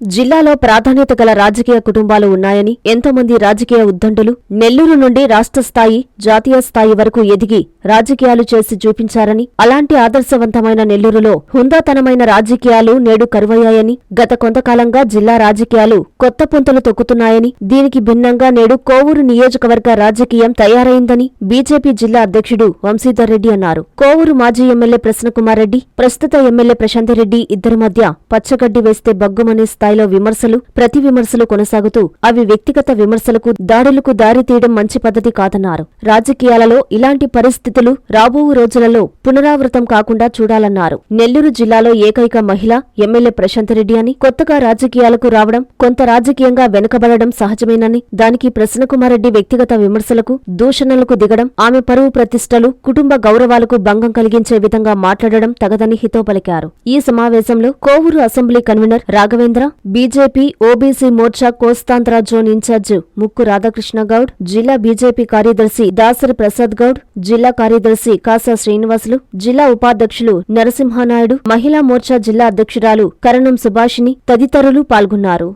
జిల్లాలో ప్రాధాన్యత గల రాజకీయ కుటుంబాలు ఉన్నాయని ఎంతోమంది రాజకీయ ఉద్దండులు నెల్లూరు నుండి రాష్ట్ర స్థాయి జాతీయ స్థాయి వరకు ఎదిగి రాజకీయాలు చేసి చూపించారని అలాంటి ఆదర్శవంతమైన నెల్లూరులో హుందాతనమైన రాజకీయాలు నేడు కరువయ్యాయని గత కొంతకాలంగా జిల్లా రాజకీయాలు కొత్త పుంతలు తొక్కుతున్నాయని దీనికి భిన్నంగా నేడు కోవూరు నియోజకవర్గ రాజకీయం తయారైందని బీజేపీ జిల్లా అధ్యక్షుడు వంశీధర్ రెడ్డి అన్నారు. కోవూరు మాజీ ఎమ్మెల్యే ప్రసన్నకుమార్ రెడ్డి ప్రస్తుత ఎమ్మెల్యే ప్రశాంతిరెడ్డి ఇద్దరి మధ్య పచ్చగడ్డి వేస్తే బగ్గుమనే స్థాయిలో విమర్శలు ప్రతి విమర్శలు కొనసాగుతూ అవి వ్యక్తిగత విమర్శలకు దాడులకు దారి తీయడం మంచి పద్ధతి కాదన్నారు. రాజకీయాలలో ఇలాంటి పరిస్థితులు రాబో రోజులలో పునరావృతం కాకుండా చూడాలన్నారు. నెల్లూరు జిల్లాలో ఏకైక మహిళ ఎమ్మెల్యే ప్రశాంతిరెడ్డి అని కొత్తగా రాజకీయాలకు రావడం కొంత రాజకీయంగా వెనుకబడడం సహజమేనని దానికి ప్రసన్నకుమారెడ్డి వ్యక్తిగత విమర్శలకు దూషణలకు దిగడం ఆమె పరువు ప్రతిష్టలు కుటుంబ గౌరవాలకు భంగం కలిగించే విధంగా మాట్లాడడం తగదని హితో పలికారు ఈ సమావేశంలో Kovur assembly convener Raghavendra BJP OBC Morcha Kostandhra zone in charge Mukku Radhakrishna Goud జిల్లా బీజేపీ కార్యదర్శి దాసరి ప్రసాద్ గౌడ్ జిల్లా కార్యదర్శి కాసా శ్రీనివాసులు జిల్లా ఉపాధ్యక్షులు నరసింహానాయుడు మహిళా మోర్చా జిల్లా అధ్యక్షురాలు కరణం సుభాషిణి తదితరులు పాల్గొన్నారు.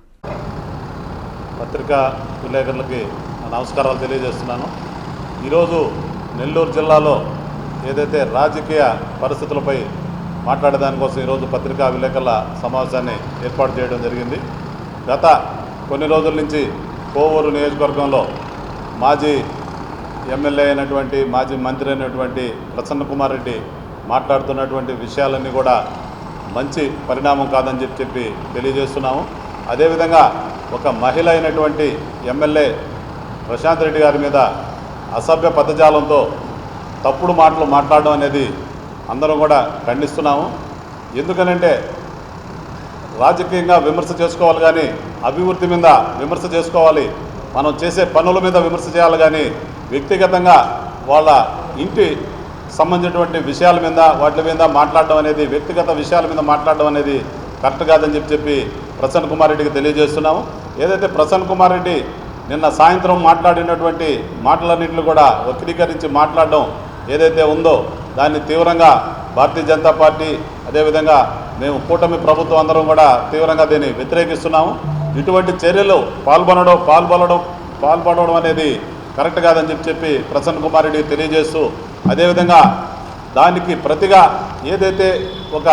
పత్రికా విలేకరులకి నమస్కారాలు తెలియజేస్తున్నాను. ఈరోజు నెల్లూరు జిల్లాలో ఏదైతే రాజకీయ పరిస్థితులపై మాట్లాడేదానికోసం ఈరోజు పత్రికా విలేకరుల సమావేశాన్ని ఏర్పాటు చేయడం జరిగింది. గత కొన్ని రోజుల నుంచి కోవూరు నియోజకవర్గంలో మాజీ ఎమ్మెల్యే అయినటువంటి మాజీ మంత్రి అయినటువంటి ప్రసన్న కుమార్ రెడ్డి మాట్లాడుతున్నటువంటి విషయాలన్నీ కూడా మంచి పరిణామం కాదని చెప్పి చెప్పి తెలియజేస్తున్నాము. అదేవిధంగా ఒక మహిళ అయినటువంటి ఎమ్మెల్యే ప్రశాంత్ రెడ్డి గారి మీద అసభ్య పదజాలంతో తప్పుడు మాటలు మాట్లాడడం అనేది అందరం కూడా ఖండిస్తున్నాము. ఎందుకనంటే రాజకీయంగా విమర్శ చేసుకోవాలి కానీ అభివృద్ధి మీద విమర్శ చేసుకోవాలి. మనం చేసే పనుల మీద విమర్శ చేయాలి కానీ వ్యక్తిగతంగా వాళ్ళ ఇంటి సంబంధించినటువంటి విషయాల మీద వాటి మీద మాట్లాడడం అనేది వ్యక్తిగత విషయాల మీద మాట్లాడడం అనేది కరెక్ట్ కాదని చెప్పి చెప్పి ప్రసన్న కుమార్ రెడ్డికి తెలియజేస్తున్నాము. ఏదైతే ప్రసన్న కుమార్ రెడ్డి నిన్న సాయంత్రం మాట్లాడినటువంటి మాటలన్నింటిని కూడా వక్రీకరించి మాట్లాడడం ఏదైతే ఉందో దాన్ని తీవ్రంగా భారతీయ జనతా పార్టీ అదేవిధంగా మేము కూటమి ప్రభుత్వం అందరం కూడా తీవ్రంగా దీన్ని వ్యతిరేకిస్తున్నాము. ఇటువంటి చర్యలు పాల్గొనడం పాల్గొనడం పాల్పడడం అనేది కరెక్ట్ కాదని చెప్పి చెప్పి ప్రసన్న కుమార్ రెడ్డి తెలియజేస్తూ అదేవిధంగా దానికి ప్రతిగా ఏదైతే ఒక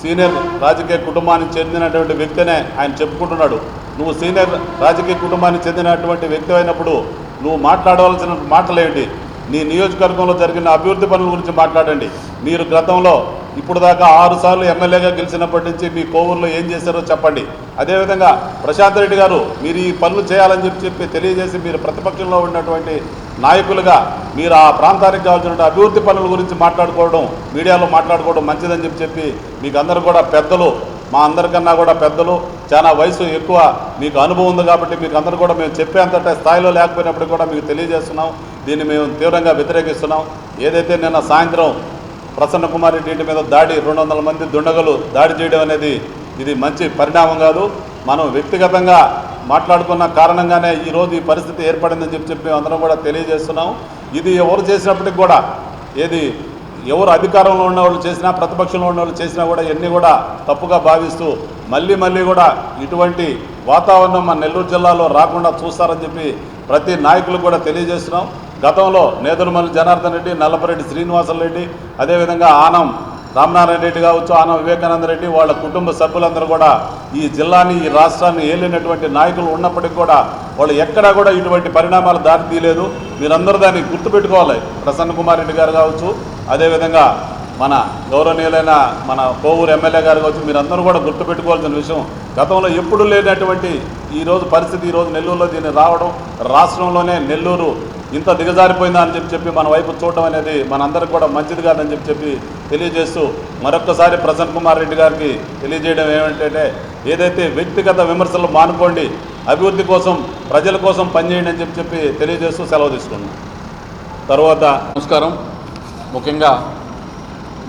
సీనియర్ రాజకీయ కుటుంబానికి చెందినటువంటి వ్యక్తినే ఆయన చెప్పుకుంటున్నాడు నువ్వు సీనియర్ రాజకీయ కుటుంబానికి చెందినటువంటి వ్యక్తి అయినప్పుడు నువ్వు మాట్లాడవలసిన మాటలేంటి నీ నియోజకవర్గంలో జరిగిన అభివృద్ధి పనుల గురించి మాట్లాడండి. మీరు గతంలో ఇప్పుడు దాకా ఆరు సార్లు ఎమ్మెల్యేగా గెలిచినప్పటి నుంచి మీ కోవూరులో ఏం చేశారో చెప్పండి. అదేవిధంగా ప్రశాంత్ రెడ్డి గారు మీరు ఈ పనులు చేయాలని చెప్పి చెప్పి తెలియజేసి మీరు ప్రతిపక్షంలో ఉన్నటువంటి నాయకులుగా మీరు ఆ ప్రాంతానికి కావాల్సిన అభివృద్ధి పనుల గురించి మాట్లాడుకోవడం మీడియాలో మాట్లాడుకోవడం మంచిదని చెప్పి చెప్పి మీకు అందరూ కూడా పెద్దలు మా అందరికన్నా కూడా పెద్దలు చాలా వయసు ఎక్కువ మీకు అనుభవం ఉంది కాబట్టి మీకు అందరూ కూడా మేము చెప్పేంతటే స్థాయిలో లేకపోయినప్పుడు కూడా మీకు తెలియజేస్తున్నాం. దీన్ని మేము తీవ్రంగా వ్యతిరేకిస్తున్నాం. ఏదైతే నిన్న సాయంత్రం ప్రసన్న కుమార్ రెడ్డి ఇంటి మీద దాడి రెండు వందల మంది దుండగలు దాడి చేయడం అనేది ఇది మంచి పరిణామం కాదు. మనం వ్యక్తిగతంగా మాట్లాడుకున్న కారణంగానే ఈరోజు ఈ పరిస్థితి ఏర్పడిందని చెప్పి చెప్పి అందరం కూడా తెలియజేస్తున్నాం. ఇది ఎవరు చేసినప్పటికి కూడా ఏది ఎవరు అధికారంలో ఉన్న వాళ్ళు చేసినా ప్రతిపక్షంలో ఉన్న వాళ్ళు చేసినా కూడా ఇవన్నీ కూడా తప్పుగా భావిస్తూ మళ్ళీ మళ్ళీ కూడా ఇటువంటి వాతావరణం మన నెల్లూరు జిల్లాలో రాకుండా చూస్తారని చెప్పి ప్రతి నాయకులు కూడా తెలియజేస్తున్నాం. గతంలో నేదురుమల్లి జనార్దన్ రెడ్డి నల్లపరెడ్డి శ్రీనివాసన్ రెడ్డి అదేవిధంగా ఆనం రామనారాయణ రెడ్డి కావచ్చు ఆనం వివేకానంద రెడ్డి వాళ్ళ కుటుంబ సభ్యులందరూ కూడా ఈ జిల్లాని ఈ రాష్ట్రాన్ని ఏలినటువంటి నాయకులు ఉన్నప్పటికీ కూడా వాళ్ళు ఎక్కడా కూడా ఇటువంటి పరిణామాలు దారి తీయలేదు మీరందరూ దాన్ని గుర్తుపెట్టుకోవాలి. ప్రసన్న కుమార్ రెడ్డి గారు కావచ్చు అదేవిధంగా మన గౌరవనీయులైన మన కోవూరు ఎమ్మెల్యే గారు కావచ్చు మీరందరూ కూడా గుర్తుపెట్టుకోవాల్సిన విషయం. గతంలో ఎప్పుడు లేనటువంటి ఈరోజు పరిస్థితి ఈరోజు నెల్లూరులో దీన్ని రావడం రాష్ట్రంలోనే నెల్లూరు ఇంత దిగజారిపోయిందా అని చెప్పి చెప్పి మన వైపు చూడటం అనేది మనందరికి కూడా మంచిది కాదని చెప్పి చెప్పి తెలియజేస్తూ మరొక్కసారి ప్రసన్న కుమార్ రెడ్డి గారికి తెలియజేయడం ఏమిటంటే ఏదైతే వ్యక్తిగత విమర్శలు మానుకోండి అభివృద్ధి కోసం ప్రజల కోసం పనిచేయండి అని చెప్పి చెప్పి తెలియజేస్తూ సెలవు తీసుకున్నాం తర్వాత నమస్కారం. ముఖ్యంగా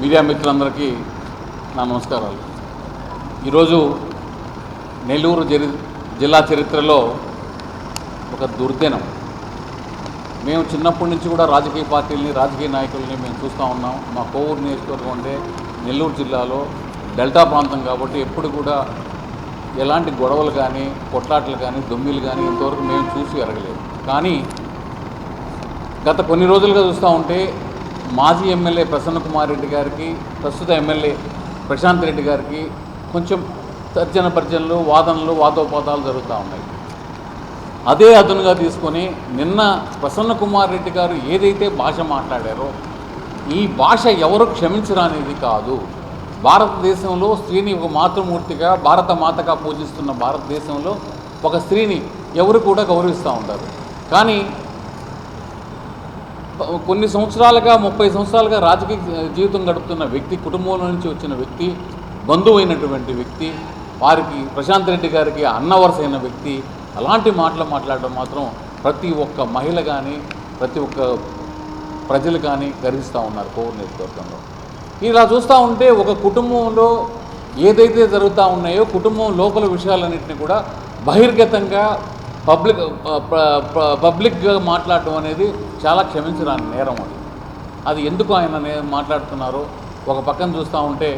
మీడియా మిత్రులందరికీ నా నమస్కారాలు. ఈరోజు నెల్లూరు జరి జిల్లా చరిత్రలో ఒక దుర్దినం. మేము చిన్నప్పటి నుంచి కూడా రాజకీయ పార్టీలని రాజకీయ నాయకుల్ని మేము చూస్తూ ఉన్నాం. మా కోవూరు నియోజకవర్గం అంటే నెల్లూరు జిల్లాలో డెల్టా ప్రాంతం కాబట్టి ఎప్పుడు కూడా ఎలాంటి గొడవలు కానీ కొట్లాటలు కానీ దొమ్మిలు కానీ ఇంతవరకు మేము చూసి ఎరగలేదు. కానీ గత కొన్ని రోజులుగా చూస్తూ ఉంటే మాజీ ఎమ్మెల్యే ప్రసన్న కుమార్ రెడ్డి గారికి ప్రస్తుత ఎమ్మెల్యే ప్రశాంత్ రెడ్డి గారికి కొంచెం తర్జన భర్జనలు వాదనలు వాదోపాదాలు జరుగుతూ ఉన్నాయి. అదే అదునుగా తీసుకొని నిన్న ప్రసన్న కుమార్ రెడ్డి గారు ఏదైతే భాష మాట్లాడారో ఈ భాష ఎవరు క్షమించరానేది కాదు. భారతదేశంలో స్త్రీని ఒక మాతృమూర్తిగా భారత మాతగా పూజిస్తున్న భారతదేశంలో ఒక స్త్రీని ఎవరు కూడా గౌరవిస్తూ ఉంటారు. కానీ కొన్ని సంవత్సరాలుగా ముప్పై సంవత్సరాలుగా రాజకీయ జీవితం గడుపుతున్న వ్యక్తి కుటుంబంలో నుంచి వచ్చిన వ్యక్తి బంధువు అయినటువంటి వ్యక్తి వారికి ప్రశాంత్ రెడ్డి గారికి అన్న వరుస అయిన వ్యక్తి అలాంటి మాటలు మాట్లాడడం మాత్రం ప్రతి ఒక్క మహిళ కానీ ప్రతి ఒక్క ప్రజలు కానీ గర్విస్తూ ఉన్నారు కోవూరు నియోజకవర్గంలో. ఇలా చూస్తూ ఉంటే ఒక కుటుంబంలో ఏదైతే జరుగుతూ ఉన్నాయో కుటుంబం లోపల విషయాలన్నింటినీ కూడా బహిర్గతంగా పబ్లిక్ పబ్లిక్గా మాట్లాడటం అనేది చాలా క్షమించరాని నేరం అది. అది ఎందుకు ఆయన మాట్లాడుతున్నారో ఒక పక్కన చూస్తూ ఉంటే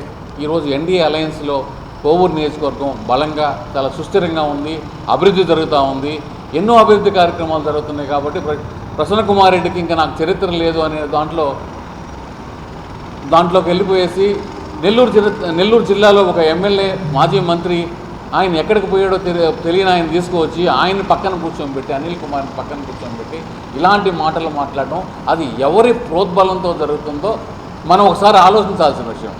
ఈరోజు ఎన్డీఏ అలయన్స్లో కోవూరు నియోజకవర్గం బలంగా చాలా సుస్థిరంగా ఉంది అభివృద్ధి జరుగుతూ ఉంది. ఎన్నో అభివృద్ధి కార్యక్రమాలు జరుగుతున్నాయి కాబట్టి ప్ర- ప్రసన్న కుమార్ రెడ్డికి ఇంకా నాకు చరిత్ర లేదు అనే దాంట్లో దాంట్లోకి వెళ్ళిపోయేసి నెల్లూరు జిల్లా నెల్లూరు జిల్లాలో ఒక ఎమ్మెల్యే మాజీ మంత్రి ఆయన ఎక్కడికి పోయాడో తెలియ తెలియని ఆయన తీసుకువచ్చి ఆయన పక్కన కూర్చోబెట్టి అనిల్ కుమార్ని పక్కన కూర్చోబెట్టి ఇలాంటి మాటలు మాట్లాడడం అది ఎవరి ప్రోద్బలంతో జరుగుతుందో మనం ఒకసారి ఆలోచించాల్సిన విషయం.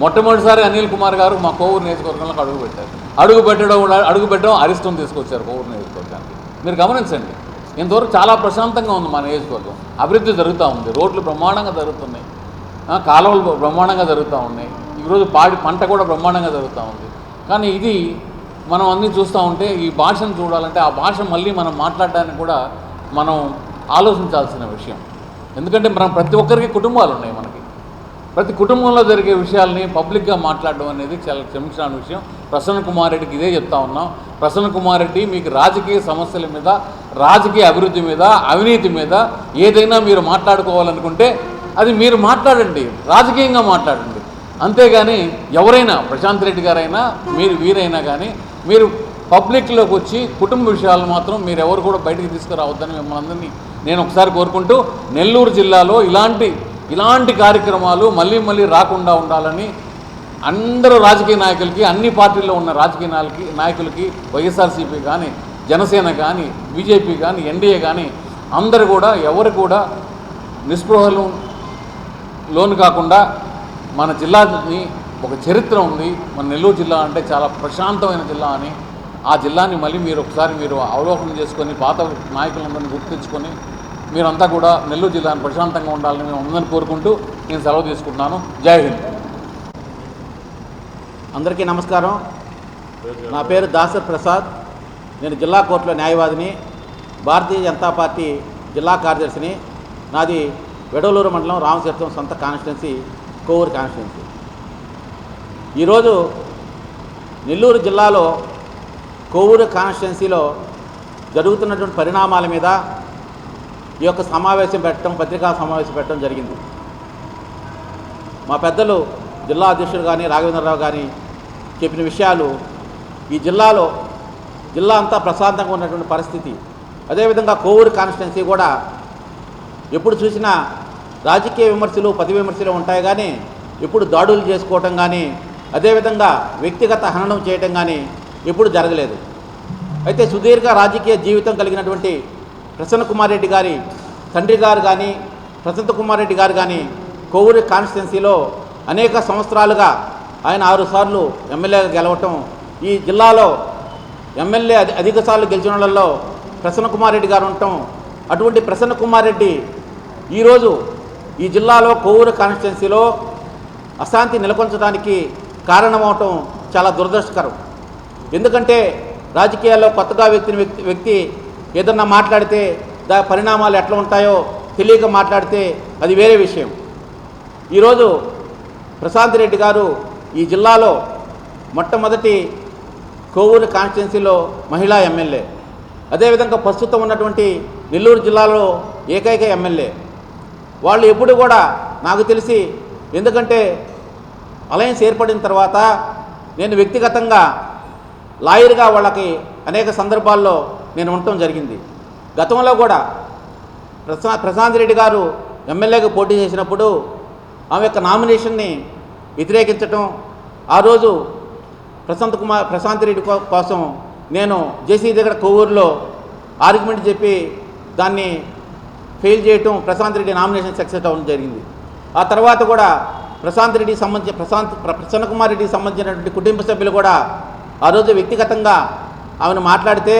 మొట్టమొదటిసారి అనిల్ కుమార్ గారు మా కోవూరు నియోజకవర్గంలో అడుగు పెట్టారు. అడుగు పెట్టడం అడుగు పెట్టడం అరిష్టం తీసుకొచ్చారు కోవూరు నియోజకవర్గానికి. మీరు గమనించండి ఇంతవరకు చాలా ప్రశాంతంగా ఉంది మా నియోజకవర్గం. అభివృద్ధి జరుగుతూ ఉంది రోడ్లు బ్రహ్మాండంగా జరుగుతున్నాయి. కాలువలు బ్రహ్మాండంగా జరుగుతూ ఉన్నాయి. ఈరోజు పాడి పంట కూడా బ్రహ్మాండంగా జరుగుతూ ఉంది. కానీ ఇది మనం అన్నీ చూస్తూ ఉంటే ఈ భాషను చూడాలంటే ఆ భాష మళ్ళీ మనం మాట్లాడడానికి కూడా మనం ఆలోచించాల్సిన విషయం. ఎందుకంటే మనం ప్రతి ఒక్కరికి కుటుంబాలు ఉన్నాయి మనకి. ప్రతి కుటుంబంలో జరిగే విషయాల్ని పబ్లిక్గా మాట్లాడడం అనేది చాలా క్షమించిన విషయం. ప్రసన్న కుమార్ రెడ్డికి ఇదే చెప్తా ఉన్నాం. ప్రసన్న కుమార్ రెడ్డి మీకు రాజకీయ సమస్యల మీద రాజకీయ అభివృద్ధి మీద అవినీతి మీద ఏదైనా మీరు మాట్లాడుకోవాలనుకుంటే అది మీరు మాట్లాడండి. రాజకీయంగా మాట్లాడండి. అంతేగాని ఎవరైనా ప్రశాంత్ రెడ్డి గారైనా మీరు వీరైనా కానీ మీరు పబ్లిక్లోకి వచ్చి కుటుంబ విషయాలు మాత్రం మీరు ఎవరు కూడా బయటికి తీసుకురావద్దని మిమ్మల్ని అందరినీ నేను ఒకసారి కోరుకుంటూ నెల్లూరు జిల్లాలో ఇలాంటి ఇలాంటి కార్యక్రమాలు మళ్ళీ మళ్ళీ రాకుండా ఉండాలని అందరూ రాజకీయ నాయకులకి అన్ని పార్టీల్లో ఉన్న రాజకీయ నాయకులకి నాయకులకి వైఎస్ఆర్సీపీ కానీ జనసేన కానీ బీజేపీ కానీ ఎన్డీఏ కానీ అందరు కూడా ఎవరు కూడా నిస్పృహలు లోను కాకుండా మన జిల్లాని ఒక చరిత్ర ఉంది. మన నెల్లూరు జిల్లా అంటే చాలా ప్రశాంతమైన జిల్లా అని. ఆ జిల్లాని మళ్ళీ మీరు ఒకసారి మీరు అవలోకనం చేసుకొని పాత నాయకులందరినీ గుర్తించుకొని మీరంతా కూడా నెల్లూరు జిల్లాను ప్రశాంతంగా ఉండాలని మేము ఉందని కోరుకుంటూ నేను సెలవు తీసుకుంటున్నాను. జై హింద్. అందరికీ నమస్కారం. నా పేరు దాసర్ ప్రసాద్. నేను జిల్లా కోర్టులో న్యాయవాదిని భారతీయ జనతా పార్టీ జిల్లా కార్యదర్శిని. నాది వెడలూరు మండలం రామతీర్థం సొంత కాన్స్టిట్యున్సీ కోవూరు కాన్స్టిట్యున్సీ. ఈరోజు నెల్లూరు జిల్లాలో కోవూరు కాన్స్టిట్యున్సీలో జరుగుతున్నటువంటి పరిణామాల మీద ఈ యొక్క సమావేశం పెట్టడం పత్రికా సమావేశం పెట్టడం జరిగింది. మా పెద్దలు జిల్లా అధ్యక్షుడు కానీ రాఘవేంద్రరావు కానీ చెప్పిన విషయాలు ఈ జిల్లాలో జిల్లా అంతా ప్రశాంతంగా ఉన్నటువంటి పరిస్థితి. అదేవిధంగా కోవూరు కాన్స్టిట్యున్సీ కూడా ఎప్పుడు చూసినా రాజకీయ విమర్శలు పది విమర్శలు ఉంటాయి కానీ ఎప్పుడు దాడులు చేసుకోవటం కానీ అదేవిధంగా వ్యక్తిగత హననం చేయటం కానీ ఎప్పుడు జరగలేదు. అయితే సుదీర్ఘ రాజకీయ జీవితం కలిగినటువంటి ప్రసన్న కుమార్ రెడ్డి గారి తండ్రి గారు కానీ ప్రసంత కుమార్ రెడ్డి గారు కానీ కోవూరు కాన్స్టిట్యున్సీలో అనేక సంవత్సరాలుగా ఆయన ఆరు సార్లు ఎమ్మెల్యేగా గెలవటం ఈ జిల్లాలో ఎమ్మెల్యే అధి అధిక సార్లు గెలిచిన వాళ్ళల్లో ప్రసన్న కుమార్ రెడ్డి గారు ఉండటం అటువంటి ప్రసన్న కుమార్ రెడ్డి ఈరోజు ఈ జిల్లాలో కోవూరు కాన్స్టిట్యున్సీలో అశాంతి నెలకొల్చడానికి కారణమవటం చాలా దురదృష్టకరం. ఎందుకంటే రాజకీయాల్లో కొత్తగా వ్యక్తిని వ్యక్తి వ్యక్తి ఏదన్నా మాట్లాడితే దా పరిణామాలు ఎట్లా ఉంటాయో తెలియక మాట్లాడితే అది వేరే విషయం. ఈరోజు ప్రశాంత్ రెడ్డి గారు ఈ జిల్లాలో మొట్టమొదటి కోవూరు కాన్స్టిట్యున్సీలో మహిళా ఎమ్మెల్యే. అదేవిధంగా ప్రస్తుతం ఉన్నటువంటి నెల్లూరు జిల్లాలో ఏకైక ఎమ్మెల్యే. వాళ్ళు ఎప్పుడు కూడా నాకు తెలిసి ఎందుకంటే అలయన్స్ ఏర్పడిన తర్వాత నేను వ్యక్తిగతంగా లాయర్గా వాళ్ళకి అనేక సందర్భాల్లో నేను ఉండటం జరిగింది. గతంలో కూడా ప్రశా ప్రశాంత్ రెడ్డి గారు ఎమ్మెల్యేగా పోటీ చేసినప్పుడు ఆమె యొక్క నామినేషన్ని వ్యతిరేకించటం ఆ రోజు ప్రశాంత్ కుమార్ ప్రశాంత్ రెడ్డి కో- కోసం నేను జేసీ దగ్గర కొవ్వూరులో ఆర్గ్యుమెంట్ చెప్పి దాన్ని ఫెయిల్ చేయటం ప్రశాంత్ రెడ్డి నామినేషన్ సక్సెస్ అవ్వడం జరిగింది. ఆ తర్వాత కూడా ప్రశాంత్ రెడ్డికి సంబంధించి ప్రశాంత్ ప్ర- ప్రసన్న కుమార్ రెడ్డికి సంబంధించినటువంటి కుటుంబ సభ్యులు కూడా ఆ రోజు వ్యక్తిగతంగా ఆమెను మాట్లాడితే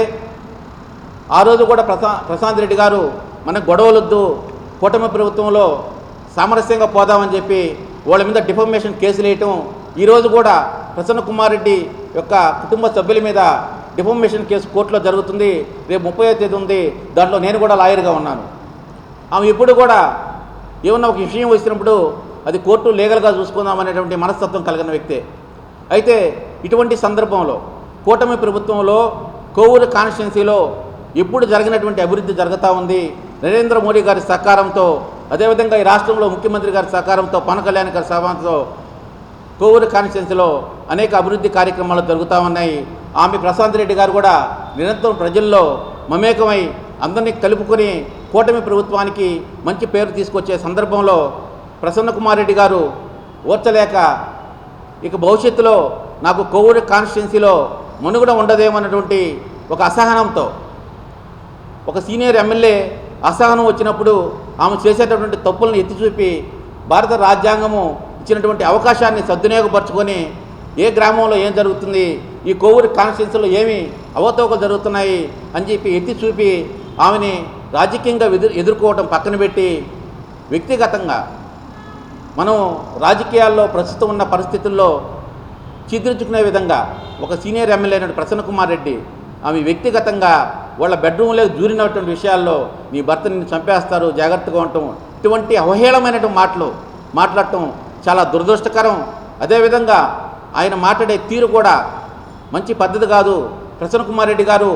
ఆ రోజు కూడా ప్రశా ప్రశాంత్ రెడ్డి గారు మనకు గొడవలొద్దు కూటమి ప్రభుత్వంలో సామరస్యంగా పోదామని చెప్పి వాళ్ళ మీద డిఫర్మేషన్ కేసులు వేయటం ఈరోజు కూడా ప్రసన్న కుమార్ రెడ్డి యొక్క కుటుంబ సభ్యుల మీద డిఫర్మేషన్ కేసు కోర్టులో జరుగుతుంది రేపు ముప్పై తేదీ ఉంది దాంట్లో నేను కూడా లాయర్గా ఉన్నాను. ఆమె ఇప్పుడు కూడా ఏమన్నా ఒక విషయం వచ్చినప్పుడు అది కోర్టు లీగల్గా చూసుకుందాం అనేటువంటి మనస్తత్వం కలిగిన వ్యక్తే. అయితే ఇటువంటి సందర్భంలో కూటమి ప్రభుత్వంలో కోవూరు కాన్స్టిట్యున్సీలో ఇప్పుడు జరిగినటువంటి అభివృద్ధి జరుగుతూ ఉంది. నరేంద్ర మోడీ గారి సహకారంతో అదేవిధంగా ఈ రాష్ట్రంలో ముఖ్యమంత్రి గారి సహకారంతో పవన్ కళ్యాణ్ గారి సహకారంతో కోవూరు కాన్స్టిట్యున్సీలో అనేక అభివృద్ధి కార్యక్రమాలు జరుగుతూ ఉన్నాయి. ఆమె ప్రశాంత్ రెడ్డి గారు కూడా నిరంతరం ప్రజల్లో మమేకమై అందరినీ కలుపుకొని కూటమి ప్రభుత్వానికి మంచి పేరు తీసుకొచ్చే సందర్భంలో ప్రసన్న కుమార్ రెడ్డి గారు ఓర్చలేక ఇక భవిష్యత్తులో నాకు కోవూరు కాన్స్టిట్యున్సీలో మనుగడ ఉండదేమన్నటువంటి ఒక అసహనంతో ఒక సీనియర్ ఎమ్మెల్యే అసహనం వచ్చినప్పుడు ఆమె చేసేటటువంటి తప్పులను ఎత్తి చూపి భారత రాజ్యాంగము ఇచ్చినటువంటి అవకాశాన్ని సద్వినియోగపరచుకొని ఏ గ్రామంలో ఏం జరుగుతుంది ఈ కోవిడ్ కాన్స్టిట్యున్సీలో ఏమి అవతవకలు జరుగుతున్నాయి అని చెప్పి ఎత్తి చూపి ఆమెని రాజకీయంగా ఎదురు ఎదుర్కోవటం పక్కన పెట్టి వ్యక్తిగతంగా మనం రాజకీయాల్లో ప్రస్తుతం ఉన్న పరిస్థితుల్లో చిద్రించుకునే విధంగా ఒక సీనియర్ ఎమ్మెల్యే అయిన ప్రసన్న కుమార్ రెడ్డి ఆమె వ్యక్తిగతంగా వాళ్ళ బెడ్రూమ్లో దూరినటువంటి విషయాల్లో నీ భర్త నిన్ను చంపేస్తారు జాగ్రత్తగా ఉండటం ఇటువంటి అవహేళమైనటువంటి మాటలు మాట్లాడటం చాలా దురదృష్టకరం. అదేవిధంగా ఆయన మాట్లాడే తీరు కూడా మంచి పద్ధతి కాదు. ప్రసన్న కుమార్ రెడ్డి గారు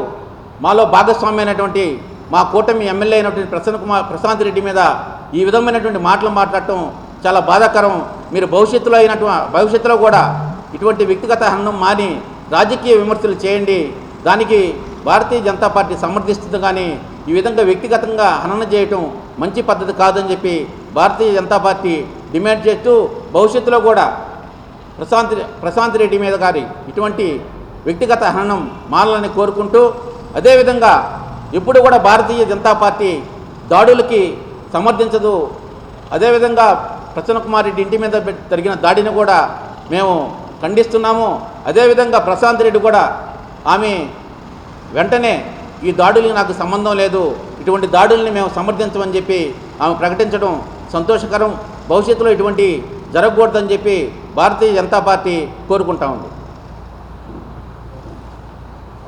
మాలో భాగస్వామ్యమైనటువంటి అయినటువంటి మా కూటమి ఎమ్మెల్యే అయినటువంటి ప్రసన్న కుమార్ ప్రశాంత్ రెడ్డి మీద ఈ విధమైనటువంటి మాటలు మాట్లాడటం చాలా బాధాకరం. మీరు భవిష్యత్తులో అయినటువంటి భవిష్యత్తులో కూడా ఇటువంటి వ్యక్తిగత హన్నం మాని రాజకీయ విమర్శలు చేయండి. దానికి భారతీయ జనతా పార్టీ సమర్థిస్తుంది కానీ ఈ విధంగా వ్యక్తిగతంగా హనన చేయటం మంచి పద్ధతి కాదని చెప్పి భారతీయ జనతా పార్టీ డిమాండ్ చేస్తూ భవిష్యత్తులో కూడా ప్రశాంత్ ప్రశాంత్ రెడ్డి మీద గారి ఇటువంటి వ్యక్తిగత హననం మానాలని కోరుకుంటూ అదేవిధంగా ఎప్పుడు కూడా భారతీయ జనతా పార్టీ దాడులకి సమర్థించదు. అదేవిధంగా ప్రసన్న కుమార్ రెడ్డి ఇంటి మీద జరిగిన దాడిని కూడా మేము ఖండిస్తున్నాము. అదేవిధంగా ప్రశాంత్ రెడ్డి కూడా ఆమె వెంటనే ఈ దాడులకు నాకు సంబంధం లేదు. ఇటువంటి దాడుల్ని మేము సమర్థించమని చెప్పి ఆమె ప్రకటించడం సంతోషకరం. భవిష్యత్తులో ఇటువంటి జరగకూడదని చెప్పి భారతీయ జనతా పార్టీ కోరుకుంటా ఉంది.